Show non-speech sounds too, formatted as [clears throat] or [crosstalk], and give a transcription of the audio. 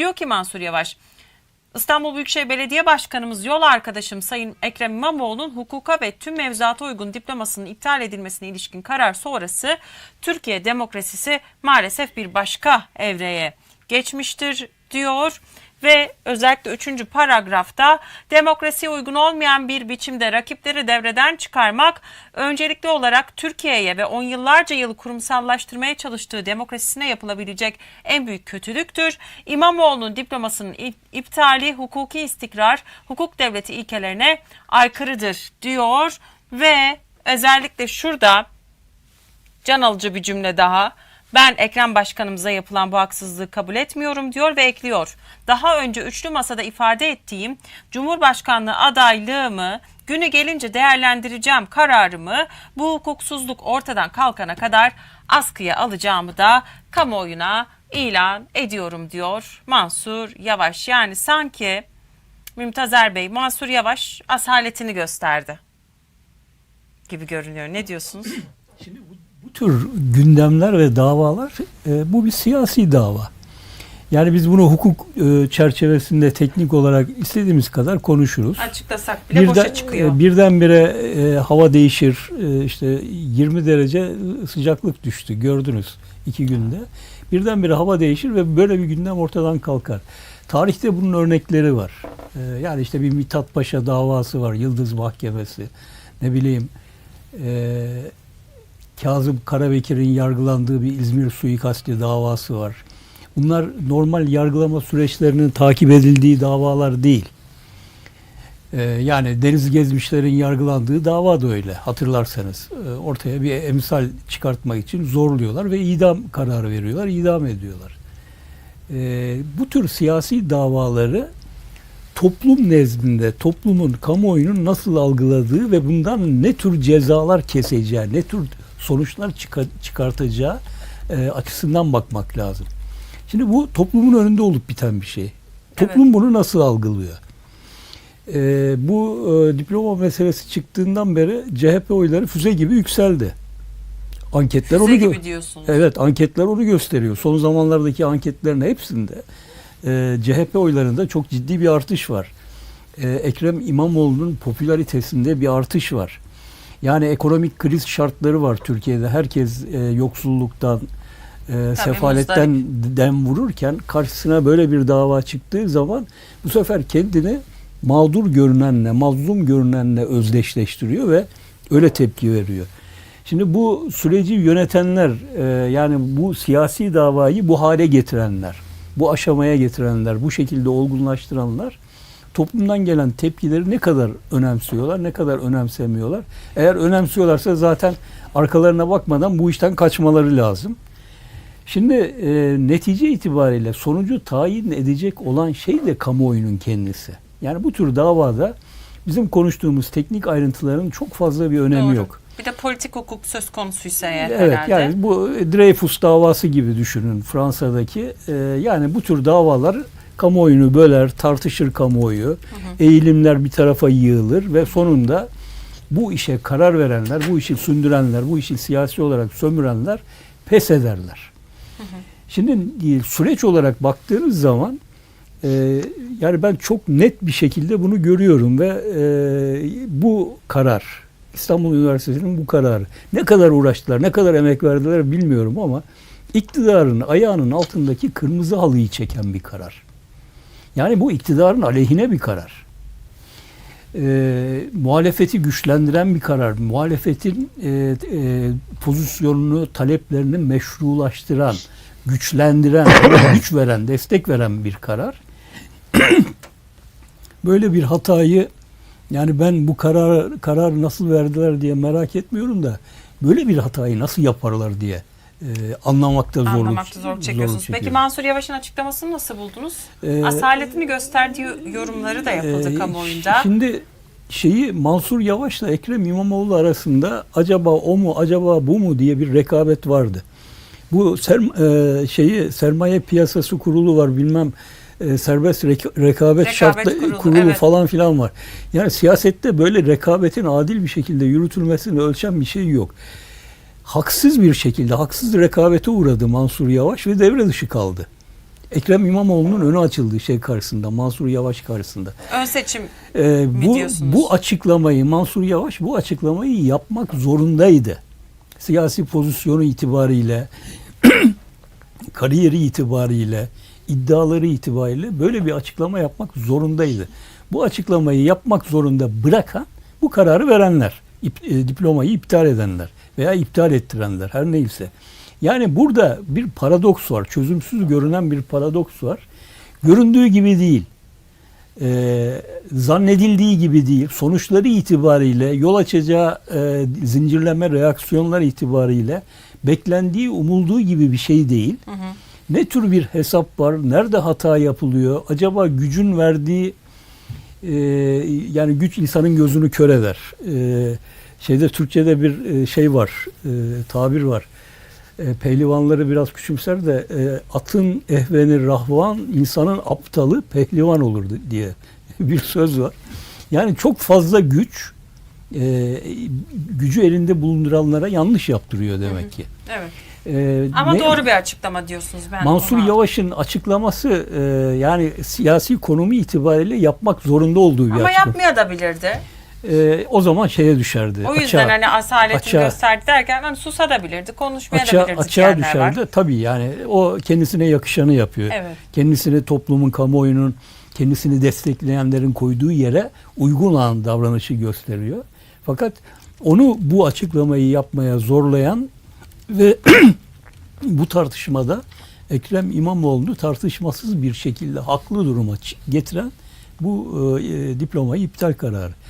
Diyor ki Mansur Yavaş, İstanbul Büyükşehir Belediye Başkanımız yol arkadaşım Sayın Ekrem İmamoğlu'nun hukuka ve tüm mevzuata uygun diplomasının iptal edilmesine ilişkin karar sonrası Türkiye demokrasisi maalesef bir başka evreye geçmiştir diyor ve özellikle 3. paragrafta demokrasiye uygun olmayan bir biçimde rakipleri devreden çıkarmak öncelikli olarak Türkiye'ye ve on yıllarca yılı kurumsallaştırmaya çalıştığı demokrasisine yapılabilecek en büyük kötülüktür. İmamoğlu'nun diplomasının ip- iptali hukuki istikrar, hukuk devleti ilkelerine aykırıdır diyor ve özellikle şurada can alıcı bir cümle daha. Ben Ekrem Başkanımıza yapılan bu haksızlığı kabul etmiyorum diyor ve ekliyor. Daha önce üçlü masada ifade ettiğim Cumhurbaşkanlığı adaylığımı günü gelince değerlendireceğim kararımı bu hukuksuzluk ortadan kalkana kadar askıya alacağımı da kamuoyuna ilan ediyorum diyor Mansur Yavaş. Yani sanki Mümtazer Bey Mansur Yavaş asaletini gösterdi gibi görünüyor. Ne diyorsunuz? Şimdi bu, bu tür gündemler ve davalar e, bu bir siyasi dava. Yani biz bunu hukuk e, çerçevesinde teknik olarak istediğimiz kadar konuşuruz. Açıklasak bile boşa Birden, çıkıyor. e, birdenbire e, hava değişir. E, işte 20 derece sıcaklık düştü gördünüz iki günde. Birdenbire hava değişir ve böyle bir gündem ortadan kalkar. Tarihte bunun örnekleri var. E, yani işte bir Mithat Paşa davası var, Yıldız Mahkemesi. Ne bileyim e, Kazım Karabekir'in yargılandığı bir İzmir suikasti davası var. Bunlar normal yargılama süreçlerinin takip edildiği davalar değil. Ee, yani Deniz Gezmişler'in yargılandığı dava da öyle hatırlarsanız. Ee, ortaya bir emsal çıkartmak için zorluyorlar ve idam kararı veriyorlar, idam ediyorlar. Ee, bu tür siyasi davaları toplum nezdinde toplumun kamuoyunun nasıl algıladığı ve bundan ne tür cezalar keseceği, ne tür sonuçlar çıkar- çıkartacağı e, açısından bakmak lazım. Şimdi bu toplumun önünde olup biten bir şey. Toplum bunu nasıl algılıyor? E, bu e, diploma meselesi çıktığından beri CHP oyları füze gibi yükseldi. Anketler Füze onu gibi diyorsunuz. Evet anketler onu gösteriyor. Son zamanlardaki anketlerin hepsinde e, CHP oylarında çok ciddi bir artış var. E, Ekrem İmamoğlu'nun popülaritesinde bir artış var. Yani ekonomik kriz şartları var Türkiye'de. Herkes e, yoksulluktan, e, sefaletten dem vururken karşısına böyle bir dava çıktığı zaman bu sefer kendini mağdur görünenle, mazlum görünenle özdeşleştiriyor ve öyle tepki veriyor. Şimdi bu süreci yönetenler e, yani bu siyasi davayı bu hale getirenler, bu aşamaya getirenler, bu şekilde olgunlaştıranlar toplumdan gelen tepkileri ne kadar önemsiyorlar, ne kadar önemsemiyorlar. Eğer önemsiyorlarsa zaten arkalarına bakmadan bu işten kaçmaları lazım. Şimdi e, netice itibariyle sonucu tayin edecek olan şey de kamuoyunun kendisi. Yani bu tür davada bizim konuştuğumuz teknik ayrıntıların çok fazla bir önemi Doğru. yok. Bir de politik hukuk söz konusuysa eğer Evet herhalde. yani bu Dreyfus davası gibi düşünün Fransa'daki. Ee, yani bu tür davalar kamuoyunu böler, tartışır kamuoyu. Eğilimler bir tarafa yığılır ve sonunda bu işe karar verenler, bu işi sündürenler, bu işi siyasi olarak sömürenler pes ederler. Şimdi e, süreç olarak baktığınız zaman e, yani ben çok net bir şekilde bunu görüyorum ve e, bu karar İstanbul Üniversitesi'nin bu kararı ne kadar uğraştılar, ne kadar emek verdiler bilmiyorum ama iktidarın ayağının altındaki kırmızı halıyı çeken bir karar. Yani bu iktidarın aleyhine bir karar. E, muhalefeti güçlendiren bir karar. Muhalefetin e, e, pozisyonunu, taleplerini meşrulaştıran, güçlendiren, [coughs] güç veren, destek veren bir karar. [coughs] Böyle bir hatayı yani ben bu karar kararı nasıl verdiler diye merak etmiyorum da böyle bir hatayı nasıl yaparlar diye e, anlamakta zorluk Anlamakta zorluk çekiyorsunuz. zorluk Peki. Mansur Yavaş'ın açıklamasını nasıl buldunuz? Ee, Asaletini gösterdiği yorumları da yapıldı Ee, kamuoyunda. Şimdi şeyi Mansur Yavaş'la Ekrem İmamoğlu arasında acaba o mu acaba bu mu diye bir rekabet vardı. Bu serm, e, şeyi sermaye piyasası kurulu var bilmem e, serbest rek- rekabet, şartı kurulu, kurulu, evet. falan filan var. Yani siyasette böyle rekabetin adil bir şekilde yürütülmesini ölçen bir şey yok. Haksız bir şekilde haksız rekabete uğradı Mansur Yavaş ve devre dışı kaldı. Ekrem İmamoğlu'nun önü açıldı şey karşısında, Mansur Yavaş karşısında. Ön seçim Ee, bu, bu açıklamayı Mansur Yavaş bu açıklamayı yapmak zorundaydı. Siyasi pozisyonu itibariyle, [clears throat] kariyeri itibariyle, iddiaları itibariyle böyle bir açıklama yapmak zorundaydı. Bu açıklamayı yapmak zorunda bırakan bu kararı verenler, ip- e, diplomayı iptal edenler veya iptal ettirenler her neyse. Yani burada bir paradoks var, çözümsüz görünen bir paradoks var. Göründüğü gibi değil e, zannedildiği gibi değil, sonuçları itibariyle yol açacağı e, zincirleme reaksiyonlar itibariyle beklendiği, umulduğu gibi bir şey değil. Ne tür bir hesap var, nerede hata yapılıyor, acaba gücün verdiği e, yani güç insanın gözünü kör eder. E, şeyde Türkçe'de bir e, şey var, e, tabir var. E, pehlivanları biraz küçümser de e, atın ehveni rahvan, insanın aptalı pehlivan olur diye [laughs] bir söz var. Yani çok fazla güç e, gücü elinde bulunduranlara yanlış yaptırıyor demek ki. evet. E, Ama ne- doğru bir açıklama diyorsunuz ben. Mansur ona- Yavaş'ın açıklaması e, yani siyasi konumu itibariyle yapmak zorunda olduğu bir Ama açıklama. yapmayabilirdi. E, o zaman şeye düşerdi. O yüzden açığa- hani asaletini açığa- gösterdi derken hani susabilirdi, konuşmayabilirdi açığa, açığa diyenler var. düşerdi. Tabii yani o kendisine yakışanı yapıyor. Evet. Kendisini toplumun, kamuoyunun, kendisini destekleyenlerin koyduğu yere uygun olan davranışı gösteriyor. Fakat onu bu açıklamayı yapmaya zorlayan ve [clears throat] bu tartışmada Ekrem İmamoğlu'nu tartışmasız bir şekilde haklı duruma getiren bu e, e, diplomayı iptal kararı.